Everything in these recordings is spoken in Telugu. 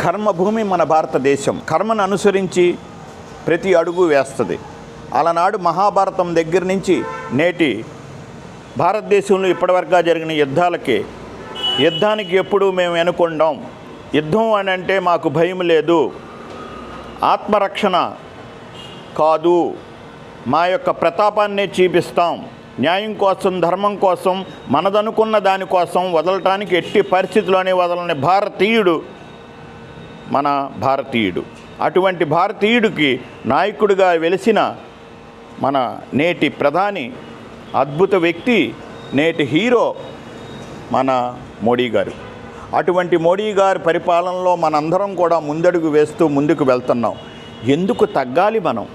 కర్మభూమి మన భారతదేశం. కర్మను అనుసరించి ప్రతి అడుగు వేస్తుంది. అలనాడు మహాభారతం దగ్గర నుంచి నేటి భారతదేశంలో ఇప్పటివరకు జరిగిన యుద్ధాలకి యుద్ధానికి ఎప్పుడు మేము వెనుకొండాం యుద్ధం అని అంటే మాకు భయం లేదు. ఆత్మరక్షణ కాదు. మా యొక్క ప్రతాపాన్నే చూపిస్తాం. న్యాయం కోసం ధర్మం కోసం మనదనుకున్న దానికోసం వదలటానికి ఎట్టి పరిస్థితిలోనే వదలని భారతీయుడు మన భారతీయుడు. అటువంటి భారతీయుడికి నాయకుడిగా వెలిసిన మన నేటి ప్రధాని అద్భుత వ్యక్తి నేటి హీరో మన మోడీ గారు. అటువంటి మోడీ గారి పరిపాలనలో మనందరం కూడా ముందడుగు వేస్తూ ముందుకు వెళ్తున్నాం. ఎందుకు తగ్గాలి మనం?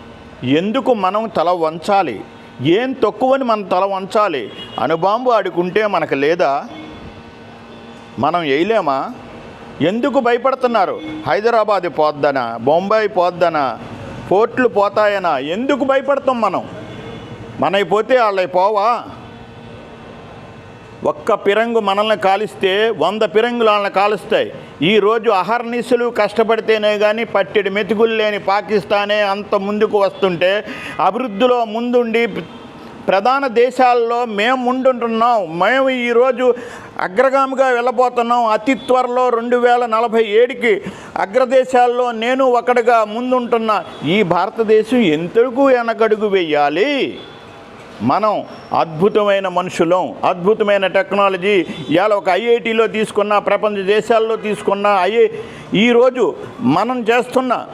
ఎందుకు మనం తల వంచాలి? ఏం తక్కువని మనం తల వంచాలి? అనుబాంబు ఆడుకుంటే మనకు లేదా? మనం వేయలేమా? ఎందుకు భయపడుతున్నారు? హైదరాబాద్ పోద్దనా బొంబాయి పోద్దనా పోర్ట్లు పోతాయనా? ఎందుకు భయపడతాం మనం? మనవి పోతే వాళ్ళవి పోవా? ఒక్క పిరంగు మనల్ని కాలిస్తే వంద పిరంగులు వాళ్ళని కాలుస్తాయి. ఈరోజు అహర్నిశలు కష్టపడితేనే కానీ పట్టెడు మెతుకులు లేని పాకిస్తానే అంత ముందుకు వస్తుంటే అభివృద్ధిలో ముందుండి ప్రధాన దేశాల్లో మేము ఉండుంటున్నాం. మేము ఈరోజు అగ్రగామిగా వెళ్ళబోతున్నాం. అతి త్వరలో రెండు వేల నలభై ఏడుకి అగ్రదేశాల్లో నేను ఒకటిగా ముందుంటున్న. ఈ భారతదేశం ఎంతకు వెనకడుగు వేయాలి? మనం అద్భుతమైన మనుషులం. అద్భుతమైన టెక్నాలజీ. ఇవాళ ఒక ఐఐటిలో తీసుకున్న ప్రపంచ దేశాల్లో తీసుకున్న ఐఐ ఈరోజు మనం చేస్తున్న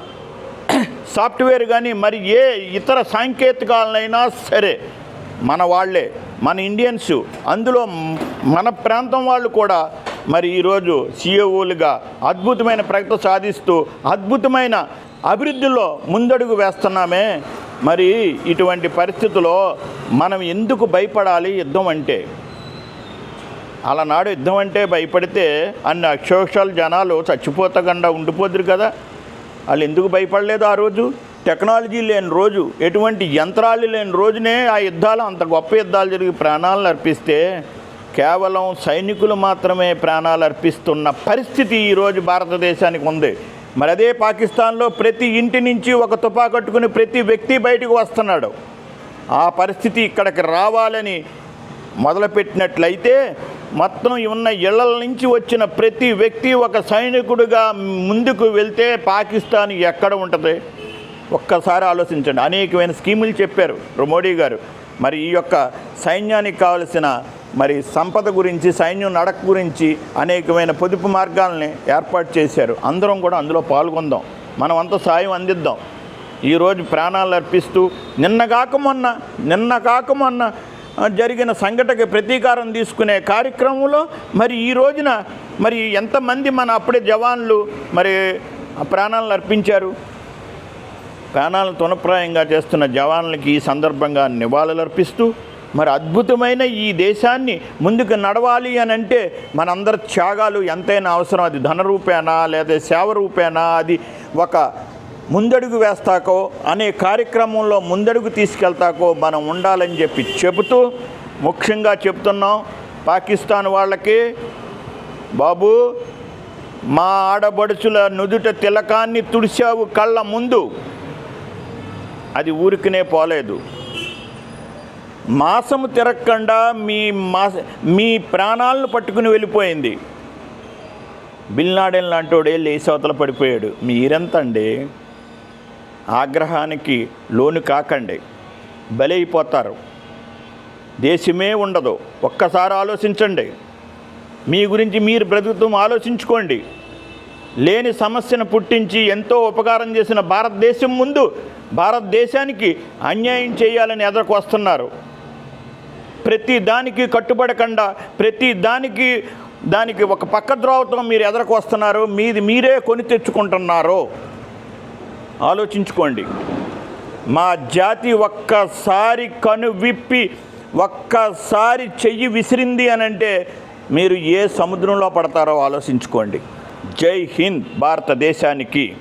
సాఫ్ట్వేర్ కానీ మరి ఏ ఇతర సాంకేతికాలనైనా సరే మన వాళ్ళే. మన ఇండియన్స్ అందులో మన ప్రాంతం వాళ్ళు కూడా మరి ఈరోజు సిఏఓలుగా అద్భుతమైన ప్రగతి సాధిస్తూ అద్భుతమైన అభివృద్ధిలో ముందడుగు వేస్తున్నామే. మరి ఇటువంటి పరిస్థితుల్లో మనం ఎందుకు భయపడాలి యుద్ధం అంటే? అలనాడు యుద్ధం అంటే భయపడితే అన్ని అక్షోక్షాలు జనాలు చచ్చిపోతకుండా ఉండిపోదురు కదా. వాళ్ళు ఎందుకు భయపడలేదు ఆ రోజు? టెక్నాలజీ లేని రోజు ఎటువంటి యంత్రాలు లేని రోజునే ఆ యుద్ధాలు అంత గొప్ప యుద్ధాలు జరిగి ప్రాణాలను అర్పిస్తే కేవలం సైనికులు మాత్రమే ప్రాణాలు అర్పిస్తున్న పరిస్థితి ఈరోజు భారతదేశానికి ఉంది. మరి అదే పాకిస్తాన్లో ప్రతి ఇంటి నుంచి ఒక తుపా కట్టుకుని ప్రతి వ్యక్తి బయటకు వస్తున్నాడు. ఆ పరిస్థితి ఇక్కడికి రావాలని మొదలుపెట్టినట్లయితే మొత్తం ఉన్న ఇళ్ళ నుంచి వచ్చిన ప్రతి వ్యక్తి ఒక సైనికుడిగా ముందుకు వెళ్తే పాకిస్తాన్ ఎక్కడ ఉంటుంది? ఒక్కసారి ఆలోచించండి. అనేకమైన స్కీములు చెప్పారు మోడీ గారు. మరి ఈ యొక్క సైన్యానికి కావలసిన మరి సంపద గురించి సైన్యం నడక గురించి అనేకమైన పొదుపు మార్గాల్ని ఏర్పాటు చేశారు. అందరం కూడా అందులో పాల్గొందాం. మనం అంత సాయం అందిద్దాం. ఈరోజు ప్రాణాలు అర్పిస్తూ నిన్న కాక మొన్న నిన్న కాక మొన్న జరిగిన సంఘటనకి ప్రతీకారం తీసుకునే కార్యక్రమంలో మరి ఈ రోజున మరి ఎంతమంది మన అప్పుడే జవాన్లు మరి ప్రాణాలను అర్పించారు? ప్రాణాలను తునప్రాయంగా చేస్తున్న జవాన్లకి ఈ సందర్భంగా నివాళులర్పిస్తూ మరి అద్భుతమైన ఈ దేశాన్ని ముందుకు నడవాలి అని అంటే మనందరి త్యాగాలు ఎంతైనా అవసరం. అది ధన రూపేనా లేదా సేవ రూపేనా అది ఒక ముందడుగు వేస్తాకో అనే కార్యక్రమంలో ముందడుగు తీసుకెళ్తాకో మనం ఉండాలని చెప్పి చెబుతూ ముఖ్యంగా చెప్తున్నాం పాకిస్తాన్ వాళ్ళకి బాబు మా ఆడబడుచుల నుదుట తిలకాన్ని తుడిచావు కళ్ళ ముందు. అది ఊరికనే పోలేదు. మాసము తిరగకుండా మీ మాస మీ ప్రాణాలను పట్టుకుని వెళ్ళిపోయింది. బిల్నాడెన్ లాంటోడే అవతల పడిపోయాడు. మీరెంతండి ఆగ్రహానికి లోను కాకండి. బలైపోతారు దేశమే ఉండదు. ఒక్కసారి ఆలోచించండి. మీ గురించి మీరు బ్రతుకుతూ ఆలోచించుకోండి. లేని సమస్యను పుట్టించి ఎంతో ఉపకారం చేసిన భారతదేశం ముందు భారతదేశానికి అన్యాయం చేయాలని ఎదరకు వస్తున్నారు. ప్రతి దానికి కట్టుబడకుండా ప్రతి దానికి దానికి ఒక పక్క ద్రోవతో మీరు ఎదరకు వస్తున్నారు మీది మీరే కొని తెచ్చుకుంటున్నారు. ఆలోచించుకోండి. మా జాతి ఒక్కసారి కను విప్పి ఒక్కసారి చెయ్యి విసిరింది అని అంటే మీరు ఏ సముద్రంలో పడతారో ఆలోచించుకోండి. జై హింద్ భారతదేశానికి.